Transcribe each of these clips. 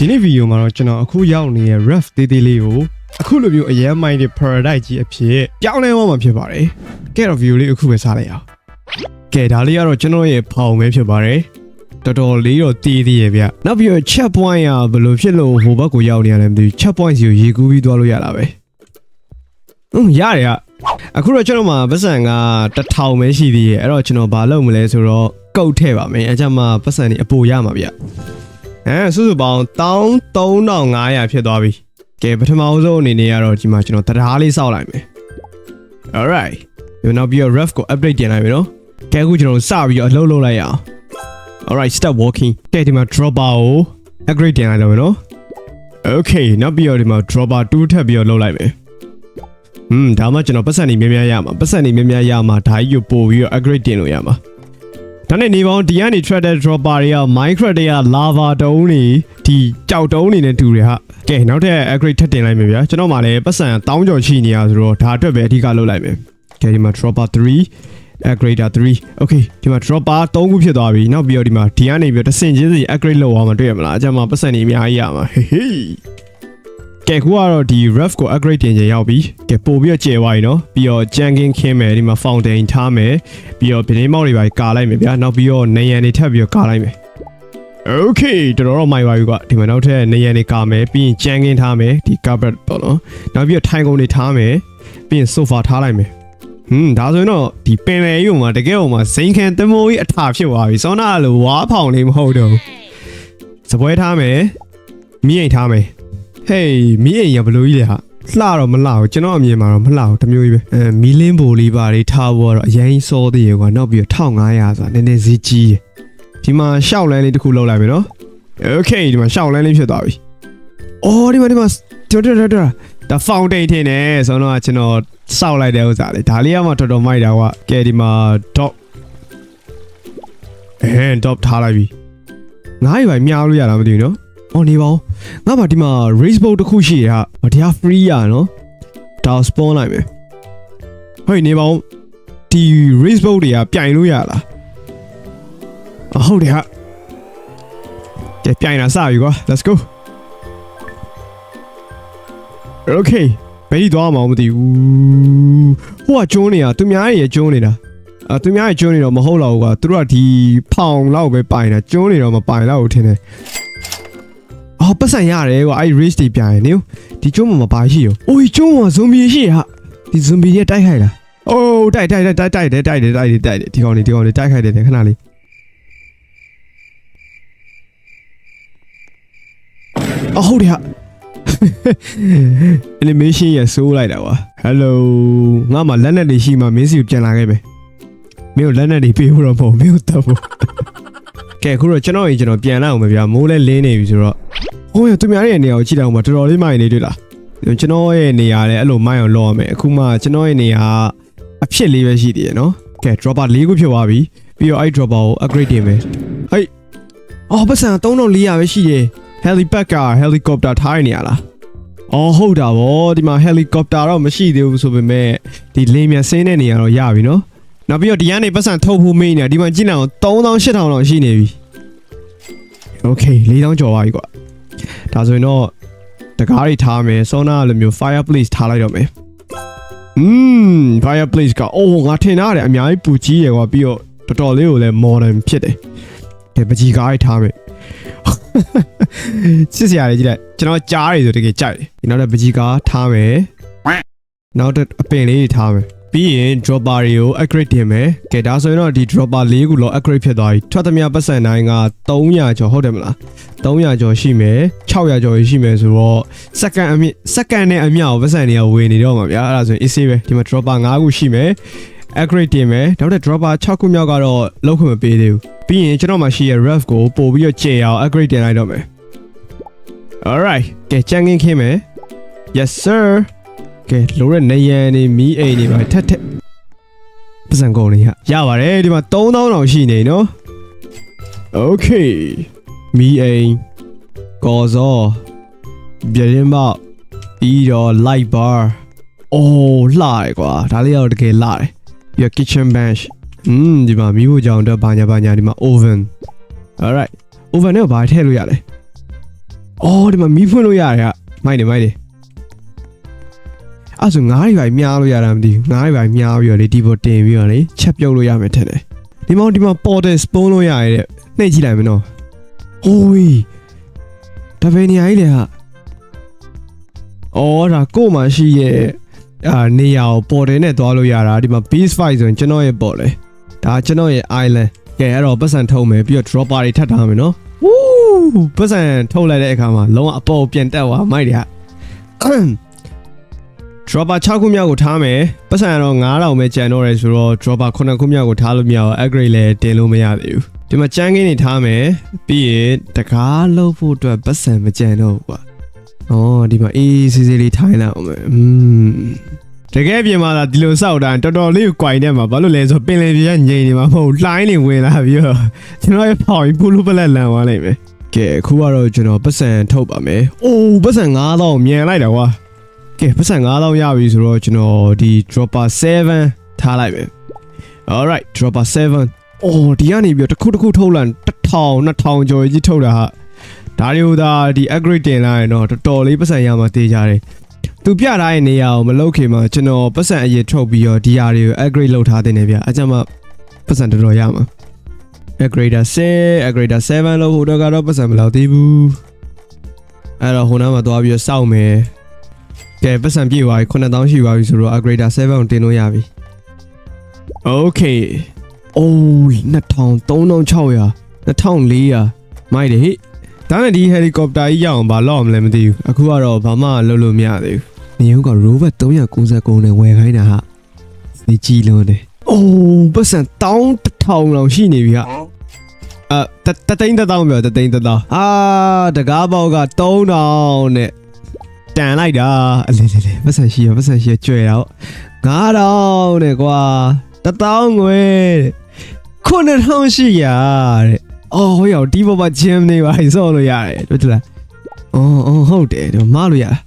ဒီနေ့ဗီဒီယိုမှာတော့ကျွန်တော်အခုရောက်နေတဲ့ ref သေးသေးလေးကိုအခုလိုမျိုးအရန်မိုင်းတဲ့ paradise ကြီးအဖြစ်ပြောင်းလဲသွားမှာဖြစ်ပါတယ်။ကဲတော့ view လေးအခုပဲစားလိုက်အောင်။ကဲဒါလေးကတော့ကျွန်တော်ရဲ့ဖောင်ပဲဖြစ်ပါတယ်။တော်တော်လေးတော့တီးသေးရဲ့ဗျ။နောက်ပြီးတော့ chat point ကဘယ်လိုဖြစ်လို့ဟိုဘက်ကိုရောက်နေရလဲမသိဘူး chat point စီကိုရေကူးပြီးသွားလို့ရတာပဲ။ဟွန်းရတယ်ကအခုတော့ကျွန်တော်မှာပတ်စံကတစ်ထောင်ပဲရှိသေးရဲ့အဲ့တော့ကျွန်တော်ဘာလုပ်မလဲဆိုတော့ကုတ်ထည့်ပါမယ်အဲကြမှာပတ်စံนี่အပိုရမှာဗျ။ အဲစုစုပေါင်း13500ဖြစ်သွားပြီ။ကဲပထမဆုံးအနေနဲ့ကတော့ဒီမှာကျွန်တော်တရားလေးစောက်လိုက်မယ်။ Alright ဒီနောက်ပြီးတော့ ref ကို update တင်လိုက်ပြီနော်။ကဲအခုကျွန်တော်စပြီးတော့အလုပ်လုပ်လိုက်ရအောင်။ Alright start walking ကဲဒီမှာ dropper ကို upgrade တင်လိုက်တော့မယ်နော်။ Okay နောက်ပြီးတော့ဒီမှာ dropper 2ထပ်ပြီးတော့လုပ်လိုက်မယ်။ဟွန်းဒါမှကျွန်တော်ပတ်စံနေများများရမှာပတ်စံနေများများရမှာဓာကြီးကိုပို့ပြီးတော့ upgrade တင်လို့ရမှာ။ ဒါနဲ့နေပေါင်းဒီကနေ threaded dropper တွေက minecraft တွေက lava တုံးတွေဒီကြောက်တုံးတွေနဲ့တူတယ်ဟာ။ကဲနောက်ထပ် upgrade ထပ်တင်လိုက်မယ်ဗျာ။ကျွန်တော်မှလည်းပတ်စံတောင်းကြော်ရှိနေရဆိုတော့ဒါအတွက်ပဲအဓိကလုပ်လိုက်မယ်။ကဲဒီမှာ dropper 3 upgrade 3 okay ဒီမှာ dropper 3ခုဖြစ်သွားပြီနောက်ပြီးတော့ဒီမှာဒီကနေပြီးတော့တစ်ဆင့်ချင်းစီ upgrade လုပ်အောင်မတွေ့ရမလားအကြမ်းမှာပတ်စံနေအများကြီးရမှာဟေးဟေး ကဲခုကတော့ဒီ ref ကို upgrade တင်ချိန်ရောက်ပြီကဲပို့ပြီးတော့ကျယ်သွားပြီနော်ပြီးတော့ junking ခင်းမယ်ဒီမှာ fountain ထားမယ်ပြီးတော့ဗင်းမောက်တွေပါကာလိုက်မယ်ဗျာနောက်ပြီးတော့နေရန်တွေထပ်ပြီးတော့ကာလိုက်မယ် Okay တော်တော်မိုက်ပါပြီကွာဒီမှာနောက်ထပ်နေရန်တွေကာမယ်ပြီးရင် junking ထားမယ်ဒီ carpet ပေါ့နော်နောက်ပြီးတော့ထိုင်ကုန်တွေထားမယ်ပြီးရင် sofa ထားလိုက်မယ်ဟွန်းဒါဆိုရင်တော့ဒီပင်လယ်ကြီးပေါ်မှာတကယ်ပေါ်မှာဇိန်ခံတမိုးကြီးအထာဖြစ်သွားပြီစောနာလိုဝါးဖောင်လေးမဟုတ်တော့ဘူးစပွဲထားမယ်မိအိမ်ထားမယ် ဟေးမိအိမ်ရဘလို့ကြီးလေဟာလှတော့မလှဘူးကျွန်တော်အမြင်မှာတော့မလှဘူးတစ်မျိုးကြီးပဲအဲမီလင်းဘိုလေးပါလေးထားဖို့ကတော့အရင်စောသေးရေကွာနောက်ပြီးတော့1500ဆိုတာနည်းနည်းဈေးကြီးတယ်ဒီမှာရှောက်လန်းလေးတစ်ခုလောက်လိုက်မယ်နော်โอเคဒီမှာရှောက်လန်းလေးဖြစ်သွားပြီအော်ဒီမှာဒီမှာတော်တော်တော်တော်ဒါ fountain ထင်တယ်ဆိုတော့ကျွန်တော်စောက်လိုက်တဲ့ဥစ္စာလေဒါလေးကမှတော်တော်မိုက်တာကွာကဲဒီမှာ dot အဲ dot ထားလိုက်ပြီငါးရီပိုင်မြားလို့ရတာမသိဘူးနော် အော်နေပါဦးငါမှဒီမှာ race boat တစ်ခုရှိရဟာတရား free ရနော်ဒါ spawn လိုက်မယ်ဟေးနေပါဦးဒီ race boat တွေကပြိုင်လို့ရလားအဟုတ်တယ်ဟာကဲပြိုင်တာစပြီကွာ let's go okay ဘယ်ဒီသွားမှာမသိဘူးဟိုကကျုံးနေတာသူများရဲ့ကျုံးနေတာအဲသူများရဲ့ကျုံးနေတော့မဟုတ်တော့ဘူးကွာသူတို့ကဒီဖောင်လောက်ပဲပိုင်တာကျုံးနေတော့မပိုင်တော့ဘူးထင်တယ် အော်ပတ်စံရတယ်ကွာအဲ့ race တွေပြိုင်နေဒီကျုံးမှာမပါရှိရောအိုးကျုံးမှာဇွန်ဘီရှိဟာဒီဇွန်ဘီတွေတိုက်ခိုက်လားအိုးတိုက်တိုက်တိုက်တိုက်တိုက်တယ်တိုက်တယ်တိုက်တယ်တိုက်တယ်ဒီကောင်လေးဒီကောင်လေးတိုက်ခိုက်တယ်ခဏလေးအဟုတ်တယ်ဟာ animation ရဆိုးလိုက်တာကွာ hello ငါမှလက်နဲ့တွေရှိမှမင်းစီကိုပြန်လာခဲ့မယ်မင်းကိုလက်နဲ့တွေပေးဖို့တော့မဟုတ်မင်းကိုတတ်ဖို့ကဲအခုတော့ကျွန်တော်ရင်ကျွန်တော်ပြန်လာအောင်မဗျာမိုးလဲလင်းနေပြီဆိုတော့ ဟိုရသူများရဲ့နေရာကိုကြည့်တော့မှတော်တော်လေးမိုင်းနေတွေ့လားကျွန်တော်ရဲ့နေရာလည်းအဲ့လိုမိုင်းအောင်လောက်ရမယ်အခုမှကျွန်တော်ရဲ့နေရာအဖြစ်လေးပဲရှိသေးတယ်နော်ကဲ dropper ၄ခုဖြစ်သွားပြီပြီးတော့အဲ့ dropper ကို upgrade တင်မယ်ဟေးအော်ပတ်စံ3400ပဲရှိတယ် helicopter helicopter ထားရနေရလားအော်ဟုတ်တာဗောဒီမှာ helicopter တော့မရှိသေးဘူးဆိုပေမဲ့ဒီလေမြန်ဆင်းတဲ့နေရာတော့ရပြီနော်နောက်ပြီးတော့ဒီကနေပတ်စံထုတ်ဖို့မေးနေတာဒီမှာကြည့်နေအောင်3000 8000လောက်ရှိနေပြီ Okay 4000ကျော်ပါပြီကွာ ဒါဆိုရင်တော့တကားတွေထားမယ်ဆောနာလိုမျိုး fireplace ထားလိုက်တော့မယ်อืม fireplace ကအိုးငါထင်တာတယ်အများကြီးပူကြီးရယ်ကွာပြီးတော့တော်တော်လေးကိုလည်း modern ဖြစ်တယ်ဒီပကြီးကားတွေထားမယ်စစ်စရာလေးကြည့်လိုက်ကျွန်တော်ကြားရည်ဆိုတကယ်ကြိုက်တယ်ဒီနောက်တော့ပကြီးကားထားမယ်နောက်တော့အပင်လေးတွေထားမယ် ပြီးရင် dropper တွေကို upgrade တင်မယ်ကဲဒါဆိုရင်တော့ဒီ dropper ၄ခုလောက် upgrade ဖြစ်သွားပြီထွက်သမျှပတ်စံတိုင်းက300ကျော်ဟုတ်တယ်မလား300ကျော်ရှိမယ်600ကျော်ရှိမယ်ဆိုတော့စက္ကန့်အမြင့်စက္ကန့်နဲ့အမြင့်ကိုပတ်စံတွေကဝေနေတော့မှာဗျာအဲ့ဒါဆိုရင် easy ပဲဒီမှာ dropper 5ခုရှိမယ် upgrade တင်မယ်နောက်တဲ့ dropper 6ခုမြောက်ကတော့လောက်ခွင့်မပေးသေးဘူးပြီးရင်ကျွန်တော်မှရှိရ ref ကိုပို့ပြီးတော့ကျေအောင် upgrade တင်လိုက်တော့မယ် alright ကဲချန်ကင်းခင်းမယ် yes sir ကဲလိုရဲနေရန်နေမီးအိမ်နေပါထက်ထက်ပတ်စံကုန်နေရရပါတယ်ဒီမှာ3000တောင်ရှိနေနော် okay မီးအိမ်ကော်စောပြရင်မပြီးတော့ light bar အိုးလှရကွာဒါလေးကတော့တကယ်လှတယ်ပြီးတော့ kitchen bench อืมဒီမှာမီးဖို့ကြောင်တော့ဘာညာဘာညာဒီမှာ oven alright oven နဲ့ဘာထည့်လို့ရလဲအော်ဒီမှာမီးဖွင့်လို့ရတယ်ဟာမိုက်တယ်မိုက်တယ် အဲ့ဆိုငါးတွေပါမြားလို့ရတာမသိဘူးငါးတွေပါမြားပြီးတော့လေဒီပေါ်တင်ပြီးတော့လေချက်ပြုတ်လို့ရမယ်ထင်တယ်ဒီမောင်ဒီမှာပေါ်တယ်စပုံးလို့ရတယ်တဲ့နှိပ်ကြည့်လိုက်မယ်နော်ဟိုးဒါပဲနေရာကြီးလေဟာအော်ဒါကို့မှာရှိရဲ့အာနေရာကိုပေါ်တယ်နဲ့သွားလို့ရတာဒီမှာ beast fight ဆိုရင်ကျွန်တော်ရဲ့ပေါ်လေဒါကျွန်တော်ရဲ့ island ကဲအဲ့တော့ပတ်စံထုံးမယ်ပြီးတော့ dropper တွေထပ်ထားမယ်နော်ဝူးပတ်စံထုတ်လိုက်တဲ့အခါမှာလုံးဝအပေါ်ပြန်တက်သွားမိုက်တယ်ဟာ dropper 6ခုမြောက်ကိုထားမယ်ပတ်စံကတော့9000ပဲကျန်တော့တယ်ဆိုတော့ dropper 9ခုမြောက်ကိုထားလို့မရဘူး upgrade လည်းတင်လို့မရသေးဘူးဒီမှာကျန်းကင်းနေထားမယ်ပြီးရင်တကားလှုပ်ဖို့အတွက်ပတ်စံမကျန်တော့ဘူးကွာအော်ဒီမှာအေးဆေးဆေးလေးထိုင်လိုက်အောင်မယ်อืมတကယ်ပြင်မှာဒါဒီလိုစောက်တာတော်တော်လေးကိုကြွိုင်နေမှာဘာလို့လဲဆိုပင်လယ်ပြင်ကငြိမ်နေမှာမဟုတ်လှိုင်းနေဝင်လာပြီးတော့ကျွန်တော်ရဲ့ဖောင်ကြီးပူလူပလက်လန်သွားလိုက်မယ်ကဲအခုကတော့ကျွန်တော်ပတ်စံထုတ်ပါမယ်အိုးပတ်စံ9000မြန်လိုက်တာကွာ ကဲပတ်စံ9000ရပြီဆိုတော့ကျွန်တော်ဒီ dropper 7ထားလိုက်မယ် alright dropper 7အော်ဒီကနေပြီးတော့တစ်ခုတစ်ခုထုတ်လိုက်1000 2000ကျော်ကြီးထုတ်တာဟာဒါတွေကိုသာဒီ upgrade တင်လိုက်ရင်တော့တော်တော်လေးပတ်စံရမှာတေးကြတယ်သူပြထားတဲ့နေရာကိုမလုတ်ခင်မှာကျွန်တော်ပတ်စံအရင်ထုတ်ပြီးတော့ဒီဟာတွေကို upgrade လုပ်ထားတဲ့နေဗျအကြမ်းမှပတ်စံတော်တော်ရမှာ upgrade 6 upgrade 7လို့ဟိုတော့ကတော့ပတ်စံမလောက်သေးဘူးအဲ့တော့ဟိုနားမှာသွားပြီးတော့စောင့်မယ် ကဲပတ်စံပြည့်သွားပြီ9000ရှိသွားပြီဆိုတော့ upgrade 7ကိုတင်လို့ရပြီ okay အိုး2300 2400မိုက်တယ်ဟိဒါနဲ့ဒီ helicopter ကြီးရအောင်ဘာလောက်အောင်လဲမသိဘူးအခုကတော့ဘာမှလုပ်လို့မရသေးဘူးနေဟုတ်က robot 399နဲ့ဝယ်ခိုင်းတာဟာဒီကြည်လုံးတယ်အိုးပတ်စံ1000လောက်ရှိနေပြီဟာအာတတသိန်းတစ်သောင်းပြောတသိန်းတစ်သောင်းအာတကားပေါက်က3000နဲ့ တန်လိုက်တာအလေလေလေပတ်စံရှိရပတ်စံရှိရကျွဲတော့9000နဲ့ကွာတသောင်းငွေ9000ရှိရတဲ့အော်ဟိုရောက်ဒီဘောပါဂျင်းနေပါဆော့လို့ရတယ်တွေ့လားအော်အော်ဟုတ်တယ်ဒီမလို့ရတာ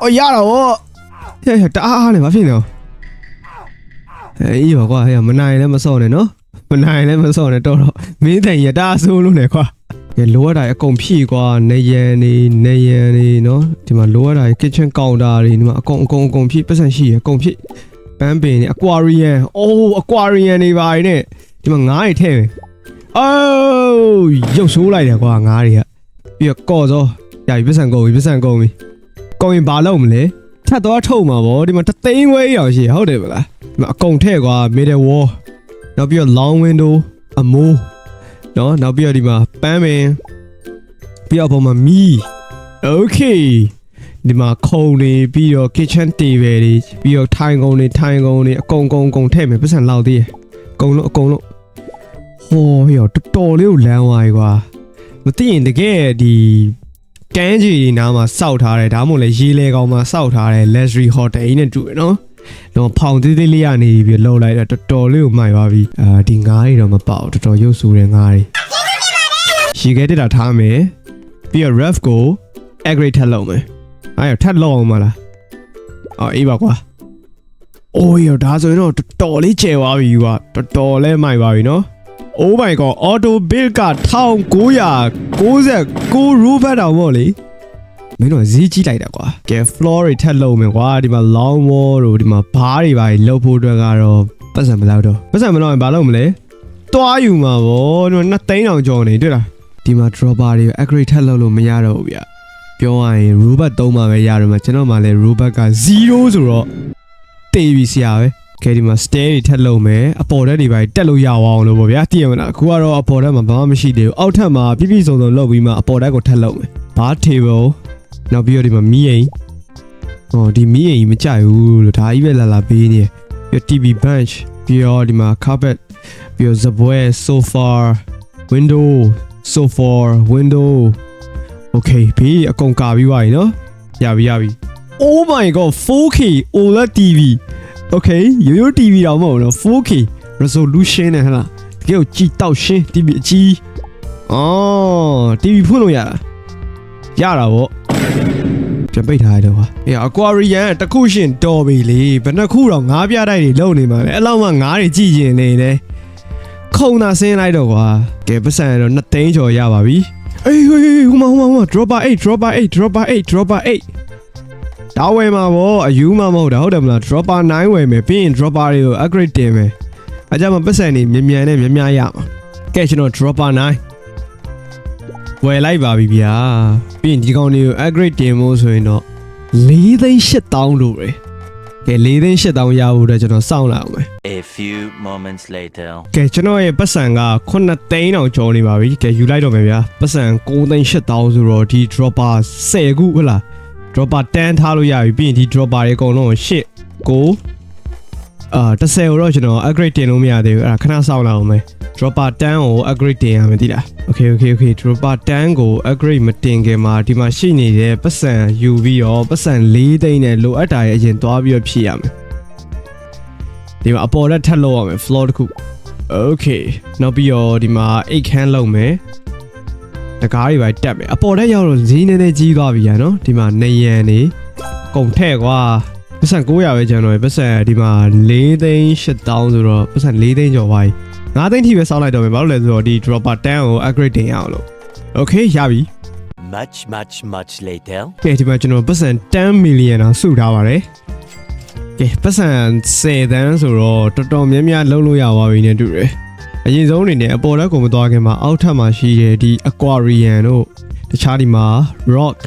အော်ရတော့ဟဲ့ဟဲ့တအားအားနဲ့မဖြစ်နေအောင်အေးရောကွာဟဲ့မနိုင်လည်းမဆော့နဲ့နော်မနိုင်လည်းမစော့နဲ့တော့တော့မင်းတိုင်ရတာဆိုးလို့နေကွာကဲ လိုရတာအကုန်ဖြည့်ကွာနေရန်နေနေရန်နေနော်ဒီမှာလိုရတာ kitchen counter တွေဒီမှာအကုန်အကုန်အကုန်ဖြည့်ပတ်စံရှိရအကုန်ဖြည့်ပန်းပင်နေ aquarium အိုး aquarium နေပါနေဒီမှာငါးတွေထည့်မယ်အိုးရုပ်ဆိုးလိုက်တယ်ကွာငါးတွေကပြီးတော့ကော့စောရပြီပတ်စံကုန်ပြီပတ်စံကုန်ပြီကုန်ရင်ဘာလုပ်မလဲထပ်တော့ထုတ်မှာဗောဒီမှာတသိန်းဝဲရောက်ရှိရဟုတ်တယ်ဗလားဒီမှာအကုန်ထည့်ကွာ middle wall နောက်ပြီးတော့ long window အမိုး နော်နောက်ပြီးတော့ဒီမှာပန်းပင်ပြီးတော့အပေါ်မှာမီး okay ဒီမှာခုံနေပြီးတော့ kitchen table တွေပြီးတော့ထိုင်ကုန်းတွေထိုင်ကုန်းတွေအကုန်ကုန်ကုန်ထည့်မယ်ပတ်စံလောက်သေးရယ်အကုန်လုံးအကုန်လုံးဟောရောတော်တော်လေးကိုလမ်းဝါးကွာမသိရင်တကယ်ဒီကမ်းခြေတွေနားမှာစောက်ထားတယ်ဒါမှမဟုတ်လေရေးလေကောင်မှာစောက်ထားတယ် luxury hotel နဲ့တူတယ်နော် တော့ဖောင်သေးသေးလေးရနေပြီးလှုပ်လိုက်တော့တော်တော်လေးကိုမှိုက်သွားပြီအာဒီငါးတွေတော့မပေါက်တော်တော်ရုပ်ဆူတဲ့ငါးတွေရှီခဲတက်တာထားမယ်ပြီးတော့ ref ကို aggregate ထပ်လုပ်မယ်အဲ့ရထပ်လုပ်အောင်မလားအော်အေးပါကွာအိုးရဒါဆိုရင်တော့တော်တော်လေးကျယ်သွားပြီကွာတော်တော်လေးမှိုက်သွားပြီနော် Oh my god auto build က1999 roof တောင်ပေါ့လေ မင်းတို့ဈေးကြီးလိုက်တာကွာကဲ floor တွေထပ်လုပ်မယ်ကွာဒီမှာ long wall တို့ဒီမှာဘားတွေပါလှုပ်ဖို့အတွက်ကတော့ပတ်စံမလောက်တော့ပတ်စံမလောက်ရင်ဘာလုပ်မလဲတွားယူမှာဗောဒီမှာ2သိန်းအောင်ကျော်နေတွေ့လားဒီမှာ dropper တွေ upgrade ထပ်လုပ်လို့မရတော့ဘူးဗျပြောရရင် robot 3မှာပဲရတယ်မှာကျွန်တော်မှလည်း robot က0ဆိုတော့တေးပြီဆရာပဲကဲဒီမှာ stair တွေထပ်လုပ်မယ်အပေါ်တက်တွေပါတက်လို့ရအောင်လို့ပေါ့ဗျာတည်ရမလားအခုကတော့အပေါ်တက်မှာဘာမှမရှိသေးဘူးအောက်ထပ်မှာပြည့်ပြည့်စုံစုံလုပ်ပြီးမှအပေါ်တက်ကိုထပ်လုပ်မယ် bar table နောက်ပြီးတော့ဒီမှာမီးအိမ်ဟောဒီမီးအိမ်မကြိုက်ဘူးလို့ဒါကြီးပဲလာလာပေးနေပြီးတော့ TV bench ပြီးတော့ဒီမှာ carpet ပြီးတော့ဇပွဲ sofa window sofa window okay ဘေးအကုန်ကာပြီးသွားပြီနော်ရပြီရပြီ oh my god 4k OLED TV okay ရိုးရိုး TV တော့မဟုတ်ဘူးနော် 4k resolution နဲ့ဟဲ့လားတကယ်ကိုကြည်တောက်ရှင်း TV အကြီးအော် TV ဖွင့်လို့ရတာရတာဗော ပြန်ပိတ်ထားရတော့ကွာအေး aquarium တစ်ခုရှင်တော်ပြီလေဘယ်နှခုတော့ငါးပြတိုက်တွေလုံနေမှာလဲအဲ့လောက်မှငါးတွေကြည်ကျင်နေတယ်ခုံသာဆင်းလိုက်တော့ကွာကဲပတ်စံရတော့2သိန်းကျော်ရပါပြီအေးဟေးဟေးဟိုမှာဟိုမှာဟိုမှာ dropper 8 dropper 8 dropper 8 dropper 8ဒါဝယ်မှာဗောအယူမှမဟုတ်တာဟုတ်တယ်မလား dropper 9ဝယ်မယ်ပြီးရင် dropper တွေကို upgrade တင်မယ်အကြမ်းမပတ်စံနေမြန်မြန်နဲ့မြန်မြန်ရမှာကဲကျွန်တော် dropper 9 ဝယ်လိုက်ပါပြီဗျာပြီးရင်ဒီကောင်တွေကို upgrade တင်ဖို့ဆိုရင်တော့4သိန်း8000လို့ပဲကဲ4သိန်း8000ရဖို့အတွက်ကျွန်တော်စောင့်လိုက်အောင်မယ် A few moments later. ကဲကျွန်တော်ရဲ့ပတ်စံက9သိန်းတောင်ကျော်နေပါပြီကဲယူလိုက်တော့မယ်ဗျာပတ်စံ9သိန်း8000ဆိုတော့ဒီ dropper 10ခုဟုတ်လား dropper 10ထားလို့ရပြီပြီးရင်ဒီ dropper တွေအကုန်လုံး8 9 အာ10ကိုတော့ကျွန်တော် upgrade တင်လို့မရသေးဘူးအဲ့ဒါခဏစောင့်လိုက်အောင်မယ် dropper 10ကို upgrade တင်ရမယ်တိလား okay okay okay dropper 10ကို upgrade မတင်ခင်မှာဒီမှာရှိနေတဲ့ပတ်စံယူပြီးတော့ပတ်စံ4သိန်းနဲ့လိုအပ်တာရဲ့အရင်သွားပြီးတော့ဖြည့်ရမယ်ဒီမှာအပေါ်လက်ထပ်လောက်ရမယ် floor တစ်ခု okay နောက်ပြီးတော့ဒီမှာ8ခန်းလုံးမယ်တကားတွေပဲတက်မယ်အပေါ်တက်ရောက်တော့ဈေးနည်းနည်းကြီးသွားပြီရနော်ဒီမှာနေရန်နေကုန်ထည့်ကွာ ပတ်စံ900ပဲကျန်တော့ပတ်စံဒီမှာ4သိန်း8000ဆိုတော့ပတ်စံ4သိန်းကျော်ပါပြီ9သိန်းထိပဲစောင်းလိုက်တော့မယ်ဘာလို့လဲဆိုတော့ဒီ dropper 10ကို upgrade တင်ရအောင်လို့ okay ရပြီ Much, much, much later. ကဲဒီမှာကျွန်တော်ပတ်စံ10 million အောင်စုထားပါတယ်ကဲပတ်စံ10တန်းဆိုတော့တော်တော်များများလုံးလို့ရပါပြီနဲ့တူတယ်အရင်ဆုံးအနေနဲ့အပေါ်လက်ကိုမသွားခင်မှာအောက်ထပ်မှာရှိတဲ့ဒီ aquarium တို့တခြားဒီမှာ rock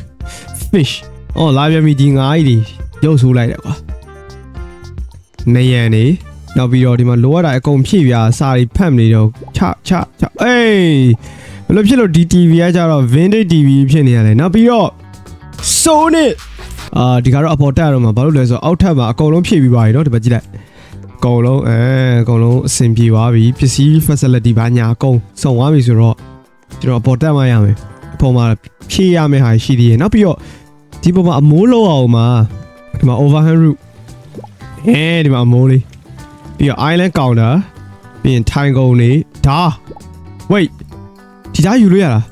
fish အော်လာပြန်ပြီဒီငါးကြီးတွေ ရုပ်ဆိုးလိုက်တယ်ကွာနေရန်နေနောက်ပြီးတော့ဒီမှာလိုရတာအကုန်ဖြည့်ပြစာရီဖတ်နေတော့ချချချအေးဘယ်လိုဖြစ်လို့ဒီ TV ကကြတော့ vintage TV ဖြစ်နေရလဲနောက်ပြီးတော့ Sonic အာဒီကတော့အပေါ်တက်ရတော့မှာဘာလို့လဲဆိုတော့အောက်ထပ်မှာအကုန်လုံးဖြည့်ပြီးပါပြီเนาะဒီဘက်ကြည့်လိုက်အကုန်လုံးအဲအကုန်လုံးအဆင်ပြေသွားပြီပစ္စည်း facility ဘာညာအကုန်စုံသွားပြီဆိုတော့ကျွန်တော်အပေါ်တက်မှရမယ်အပေါ်မှာဖြည့်ရမယ့်ဟာရှိသေးတယ်နောက်ပြီးတော့ဒီပေါ်မှာအမိုးလောက်အောင်မှာ ဒီမှာ overhand roof အဲဒီမှာအမိုးလေးပြီးတော့ island counter ပြီးရင်ထိုင်ကုန်နေဒါ wait ဒီသားယူလို့ရလား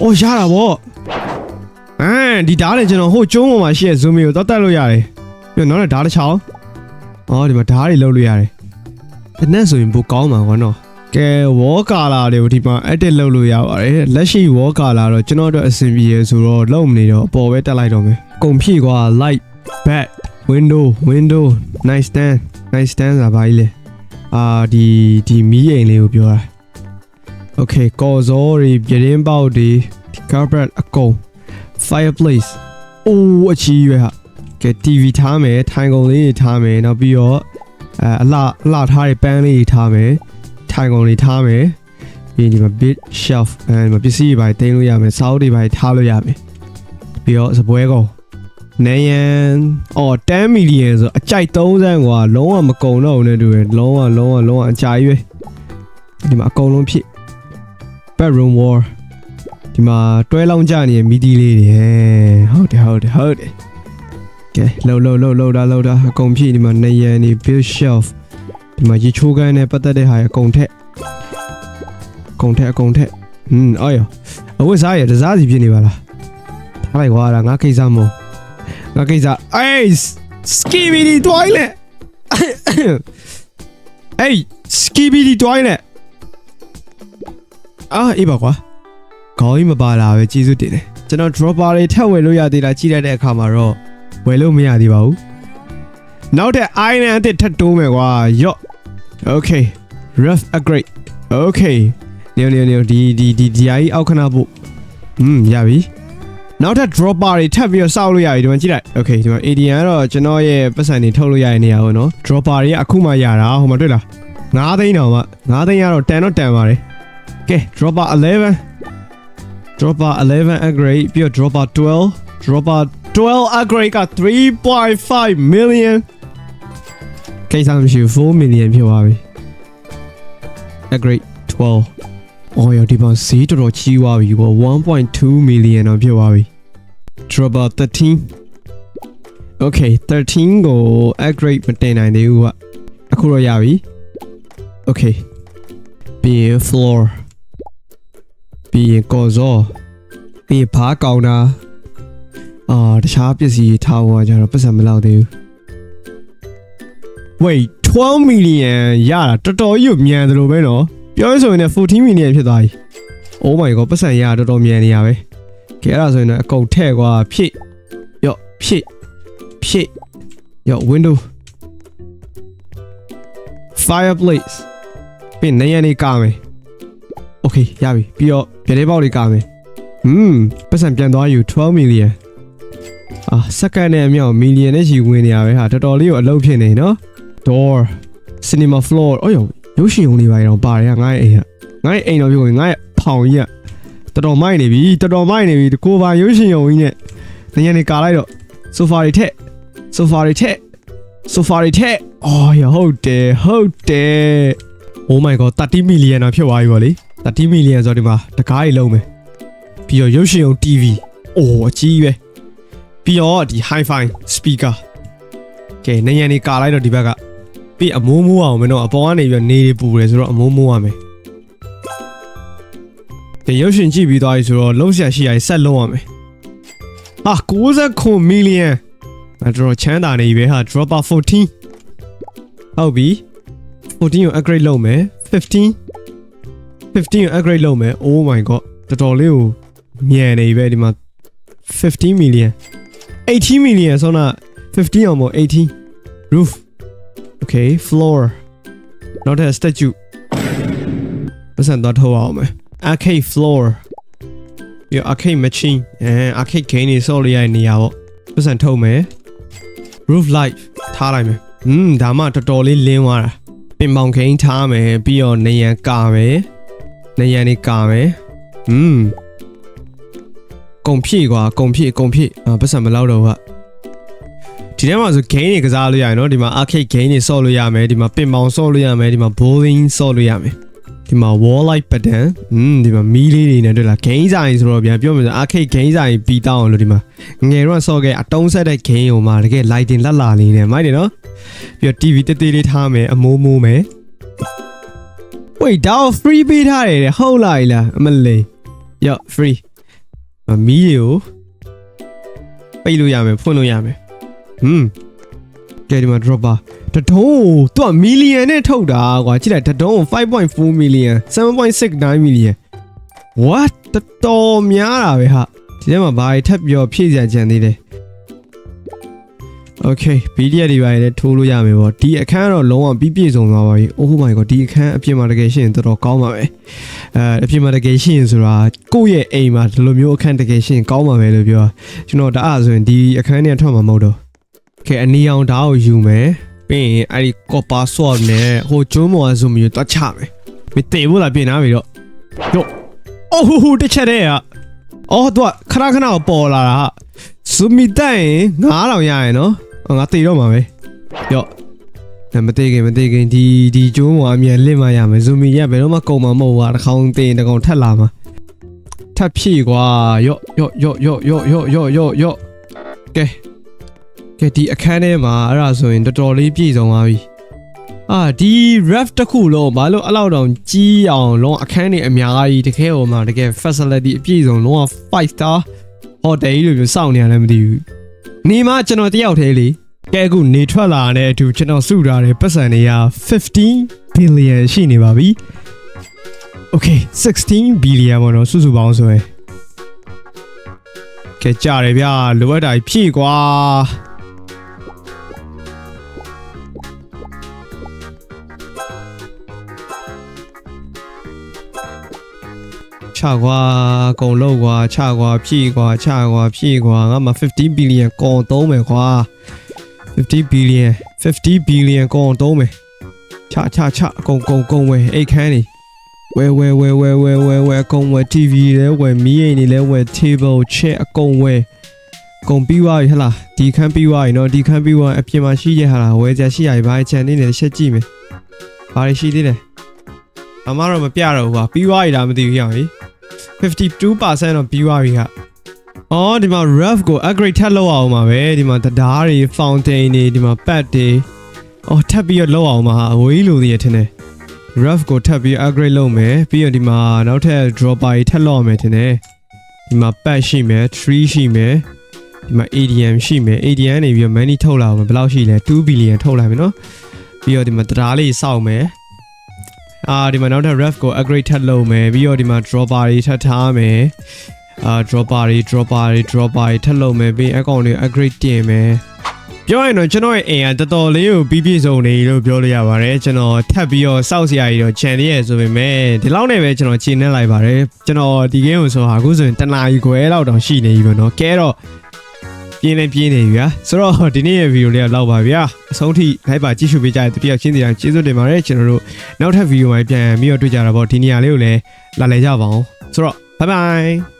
အော်ရတာဗောအမ်ဒီဓာတ်လေကျွန်တော်ဟိုကျုံးပေါ်မှာရှိတဲ့ zoom ကိုတော့တက်လို့ရတယ်ပြီးတော့နောက်လည်းဓာတ်တစ်ချောင်းအော်ဒီမှာဓာတ်တွေလုံးလို့ရတယ်တနက်ဆိုရင်ပိုကောင်းမှာကွာနော်ကဲ wall color တွေကိုဒီမှာ edit လုပ်လို့ရပါတယ်လက်ရှိ wall color တော့ကျွန်တော်တို့အဆင်ပြေရဆိုတော့လုံးမနေတော့အပေါ်ပဲတက်လိုက်တော့မယ် ကုန်ဖြည့်ကွာ light back window window nice stand nice stand ဆိုတာဘာကြီးလဲအာဒီဒီမီးအိမ်လေးကိုပြောတာ okay ကော်စောတွေပြတင်းပေါက်တွေ carpet အကုန် fireplace အိုးအချီးပဲဟာကဲ TV ထားမယ်ထိုင်ကုန်လေးတွေထားမယ်နောက်ပြီးတော့အဲအလှအလှထားတဲ့ပန်းလေးတွေထားမယ်ထိုင်ကုန်လေးထားမယ်ပြီးရင်ဒီမှာ bit shelf အဲဒီမှာပစ္စည်းတွေပါတင်လို့ရမယ်စာအုပ်တွေပါထားလို့ရမယ်ပြီးတော့စပွဲကုန် နေရန်အော်10 million ဆိုအကြိုက်30ကွာလုံးဝမကုံတော့ဘူးနဲ့တူရယ်လုံးဝလုံးဝလုံးဝအကြိုက်ပဲဒီမှာအကုန်လုံးဖြစ် bedroom wall ဒီမှာတွဲလောင်းကြနေတဲ့မီဒီလေးတွေဟုတ်တယ်ဟုတ်တယ်ဟုတ်တယ်ကဲလှုပ်လှုပ်လှုပ်လှုပ်တာလှုပ်တာအကုန်ဖြည့်ဒီမှာနေရန်နေ bill shelf ဒီမှာရေချိုးကန်းနဲ့ပတ်သက်တဲ့ဟာအကုန်ထက်အကုန်ထက်အကုန်ထက်ဟွန်းအော်ရအဝတ်စားရတစားစီဖြစ်နေပါလားထားလိုက်ကွာငါကိစ္စမို့ ငါကိစ္စအေး skibidi toilet အေး skibidi toilet အာအေးပါကွာခေါင်းကြီးမပါလာပဲကျေးဇူးတင်တယ်ကျွန်တော် dropper တွေထပ်ဝယ်လို့ရသေးတာကြည့်လိုက်တဲ့အခါမှာတော့ဝယ်လို့မရသေးပါဘူးနောက်ထပ် island အသစ်ထပ်တိုးမယ်ကွာယော့ okay rough upgrade okay နေနေနေဒီဒီဒီဒီအကြီးအောက်ခဏဖို့อืมရပြီ နောက်ထပ် dropper တွေထပ်ပြီးတော့စောက်လို့ရပြီဒီမှာကြည့်လိုက် okay ဒီမှာ ADN ကတော့ကျွန်တော်ရဲ့ပတ်စံတွေထုတ်လို့ရတဲ့နေရာပေါ့နော် dropper တွေကအခုမှရတာဟိုမှာတွေ့လား9သိန်းတောင်မှ9သိန်းကတော့တန်တော့တန်ပါတယ်ကဲ dropper 11 dropper 11 upgrade ပြီးတော့ dropper 12 dropper 12 upgrade က3.5 million ကိစ္စမရှိဘူး4 million ဖြစ်သွားပြီ upgrade 12 အော်ရဒီမှာဈေးတော်တော်ကြီးသွားပြီပေါ့1.2 million တော့ဖြစ်သွားပြီ dropper 13 okay 13ကို upgrade မတင်နိုင်သေးဘူးကအခုတော့ရပြီ okay ပြီးရင် floor ပြီးရင်ကော်ဇောပြီးရင်ဘားကောင်တာအာတခြားပစ္စည်းထားဖို့ကကြတော့ပတ်စံမလောက်သေးဘူး wait 12 million ရတာတော်တော်ကြီးကိုမြန်တယ်လို့ပဲနော် ပြောရဆိုရင်လည်း14 million ဖြစ်သွားပြီ Oh my god ပတ်စံရတော်တော်မြန်နေရပဲကဲအဲ့ဒါဆိုရင်တော့အကုန်ထည့်ကွာဖြည့်ရော့ဖြည့်ဖြည့်ရော့ window fireplace ပြင်နေရနေကာမယ် Okay ရပြီပြီးတော့ပြတဲ့ပေါက်လေးကာမယ်ဟွန်းပတ်စံပြန်သွားယူ12 million အာစက္ကန့်နဲ့အမြောက် million နဲ့ရှိဝင်နေရပဲဟာတော်တော်လေးကိုအလုပ်ဖြစ်နေနော် door cinema floor အော်ယော ရုပ်ရှင်ုံလေးပါတော့ပါတယ်ငါ့ရဲ့အိမ်ကငါ့ရဲ့အိမ်တော့ပြောရင်ငါ့ရဲ့ဖောင်ကြီးကတော်တော်မိုက်နေပြီတော်တော်မိုက်နေပြီကိုပါရုပ်ရှင်ုံကြီးနဲ့နေရနေကာလိုက်တော့ sofa တွေထက် sofa တွေထက် sofa တွေထက်အော်ရဟုတ်တယ်ဟုတ်တယ် Oh my god 30 million တော့ဖြစ်သွားပြီဗောလေ30 million ဆိုတော့ဒီမှာတကားကြီးလုံးမယ်ပြီးတော့ရုပ်ရှင်ုံ TV အိုးအကြီးပဲပြီးတော့ဒီ hi-fi speaker ကဲနေရနေကာလိုက်တော့ဒီဘက်က ပြီးအမိုးမိုးအောင်မင်းတို့အပေါ်ကနေပြီးတော့နေတွေပူတယ်ဆိုတော့အမိုးမိုးရမယ်ကဲရုပ်ရှင်ကြည့်ပြီးသွားပြီဆိုတော့လုံးဆက်ရှိရဆက်လုံးရမယ်ဟာ69 million အဲ့တော့ချမ်းသာနေပြီပဲဟာ dropper 14ဟုတ်ပြီ14ကို upgrade လုပ်မယ်15 15ကို upgrade လုပ်မယ် oh my god တော်တော်လေးကိုမြန်နေပြီပဲဒီမှာ15 million 18 million ဆိုတော့15အောင်မဟုတ်18 roof okay floor နောက်ထပ် statue ပတ်စံတော့ထုတ်အောင်မယ် arcade floor ပြီးတော့ arcade machine အဲ arcade game တွေဆော့လို့ရတဲ့နေရာပေါ့ပတ်စံထုတ်မယ် roof light ထားလိုက်မယ်อืมဒါမှတော်တော်လေးလင်းသွားတာပင်ပေါင်ခိန်းထားမယ်ပြီးတော့နေရန်ကာမယ်နေရန်နေကာမယ်อืมကုံဖြည့်ကွာကုံဖြည့်ကုံဖြည့်အာပတ်စံမလောက်တော့ဘူးက ဒီထဲမှာဆို game တွေကစားလို့ရတယ်နော်ဒီမှာ arcade game တွေဆော့လို့ရမယ်ဒီမှာပင်ပေါင်ဆော့လို့ရမယ်ဒီမှာ bowling ဆော့လို့ရမယ်ဒီမှာ wall light button อืมဒီမှာမီးလေးတွေနဲ့တွေ့လား game ဆိုင်ဆိုတော့ပြန်ပြောမယ်ဆို arcade game ဆိုင်ပြီးတောင်းအောင်လို့ဒီမှာငယ်တော့ဆော့ခဲ့အတုံးဆက်တဲ့ game ဟိုမှာတကယ် lighting လက်လာလေးနဲ့မိုက်တယ်နော်ပြီးတော့ TV တေးသေးလေးထားမယ်အမိုးမိုးမယ် wait ဒါကို free ပေးထားတယ်တဲ့ဟုတ်လားလားအမလေးရော့ free မီးတွေကိုပိတ်လို့ရမယ်ဖွင့်လို့ရမယ် ဟွန်းကဲဒီမှာ drop ပါတတုံးသူကမီလီယံနဲ့ထုတ်တာကွာကြည့်လိုက်တတုံး5.4 million 7.69 million what တော်တော်များတာပဲဟာဒီထဲမှာဘာတွေထပ်ပြီးတော့ဖြည့်စရာကြံသေးတယ် Okay PDF တွေပါလည်းထိုးလို့ရမယ်ပေါ့ဒီအခန်းကတော့လုံးဝပြီးပြည့်စုံသွားပါပြီ Oh my god ဒီအခန်းအပြင်မှာတကယ်ရှိရင်တော်တော်ကောင်းပါပဲအဲအပြင်မှာတကယ်ရှိရင်ဆိုတာကိုယ့်ရဲ့အိမ်မှာဒီလိုမျိုးအခန်းတကယ်ရှိရင်ကောင်းပါပဲလို့ပြောကျွန်တော်ဒါအားဆိုရင်ဒီအခန်းထဲထွက်မှာမဟုတ်တော့ Okay အနီအောင်ဓာတ်ကိုယူမယ်ပြီးရင်အဲ့ဒီ copper sword နဲ့ဟိုကျွန်းမော်ဆိုမျိုးတွတ်ချမယ်မတေဘူးလားပြင်နာပြီတော့ယောအော်ဟိုဟိုတစ်ချက်တည်းอ่ะအော်သူကခဏခဏပေါ်လာတာဇူမီတိုင်9000ရရင်နော်အော်ငါတေတော့မှာပဲယောဒါမတေခင်မတေခင်ဒီဒီကျွန်းမော်အမြန်လင့်မရမယ်ဇူမီရဘယ်တော့မှကုန်မှာမဟုတ်ဘူးတစ်ခေါင်းတင်တစ်ကောင်ထက်လာမှာထပ်ဖြည့်ကွာယောယောယောယောယောယောယောယောယောကဲ ကဲဒီအခန်းထဲမှာအဲ့ဒါဆိုရင်တော်တော်လေးပြည့်စုံသွားပြီအာဒီ ref တစ်ခုလုံးဘာလို့အဲ့လောက်တောင်ကြီးအောင်လုံးအခန်းတွေအများကြီးတကယ်ဟိုမှာတကယ် facility အပြည့်စုံလုံးဝ5 star hotel ကြီးလိုမျိုးစောင့်နေရတယ်မသိဘူးနေမှာကျွန်တော်တယောက်တည်းလေကဲအခုနေထွက်လာတဲ့အတူကျွန်တော်စုထားတဲ့ပတ်စံတွေက15 billion ရှိနေပါပြီ okay 16 billion ပေါ့နော်စုစုပေါင်းဆိုရင်ကဲကြတယ်ဗျာလိုအပ်တာဖြည့်ကွာ ချကွာအကုန်လုံးကွာချကွာဖြည့်ကွာချကွာဖြည့်ကွာငါမှ50 billion ကုန်သုံးမယ်ကွာ50 billion 50 billion ကုန်သုံးမယ်ချချချအကုန်ကုန်ကုန်ဝယ်အိတ်ခမ်းနေဝယ်ဝယ်ဝယ်ဝယ်ဝယ်ဝယ်ဝယ်အကုန်ဝယ် TV လဲဝယ်မီးအိမ်တွေလဲဝယ် table chair အကုန်ဝယ်ကုန်ပြီးသွားပြီဟလားဒီခန်းပြီးသွားပြီเนาะဒီခန်းပြီးသွားရင်အပြင်မှာရှိရဟာလားဝယ်ကြရှိရပြီဘာချန်နေလဲချက်ကြည့်မယ်ဘာတွေရှိသေးလဲအမတော့မပြတော့ဘူးကွာပြီးသွားပြီလားမသိဘူးဟောင်ကြီး 52%တော့ပြီးသွားပြီခ။အော်ဒီမှာ ref ကို upgrade ထပ်လုပ်အောင်ပါပဲဒီမှာတရားတွေ fountain တွေဒီမှာ pad တွေအော်ထပ်ပြီးတော့လုပ်အောင်ပါဟာအဝေးလိုသေးရထင်တယ်။ ref ကိုထပ်ပြီး upgrade လုပ်မယ်ပြီးတော့ဒီမှာနောက်ထပ် dropper တွေထပ်လုပ်အောင်မယ်ထင်တယ်။ဒီမှာ pad ရှိမယ် tree ရှိမယ်ဒီမှာ ADM ရှိမယ် ADM နေပြီးတော့ money ထုတ်လာအောင်ဘယ်လောက်ရှိလဲ2 billion ထုတ်လိုက်မယ်နော်။ပြီးတော့ဒီမှာတရားလေးစောက်မယ်။ အာဒီမှာနောက်ထပ် ref ကို upgrade ထပ်လုပ်မယ်ပြီးတော့ဒီမှာ dropper တွေထပ်ထားမယ်အာ dropper တွေ dropper တွေ dropper တွေထပ်လုပ်မယ်ပြီးအကောင့်တွေ upgrade တင်မယ်ပြောရင်တော့ကျွန်တော်ရဲ့အိမ်ကတော်တော်လေးကိုပြီးပြည့်စုံနေလို့ပြောလို့ရပါတယ်ကျွန်တော်ထပ်ပြီးတော့စောက်စရာကြီးတော့ခြံသေးရဆိုပေမဲ့ဒီလောက်နဲ့ပဲကျွန်တော်ခြေနဲ့လိုက်ပါတယ်ကျွန်တော်ဒီ game ကိုဆိုဟာအခုဆိုရင်တနာရီခွဲလောက်တောင်ရှိနေပြီပေါ့နော်ကဲတော့ ပြင်းနေပြင်းနေပြီဗျာဆိုတော့ဒီနေ့ရဲ့ဗီဒီယိုလေးကတော့ပါဗျာအဆုံးထိလိုက်ပါကြည့်ရှုပေးကြတဲ့တတိယချင်းစီတိုင်းကျေးဇူးတင်ပါတယ်ကျွန်တော်တို့နောက်ထပ်ဗီဒီယိုမှာပြန်ပြီးတော့တွေ့ကြတာပေါ့ဒီနေရာလေးကိုလည်းလာလည်ကြပါအောင်ဆိုတော့ bye bye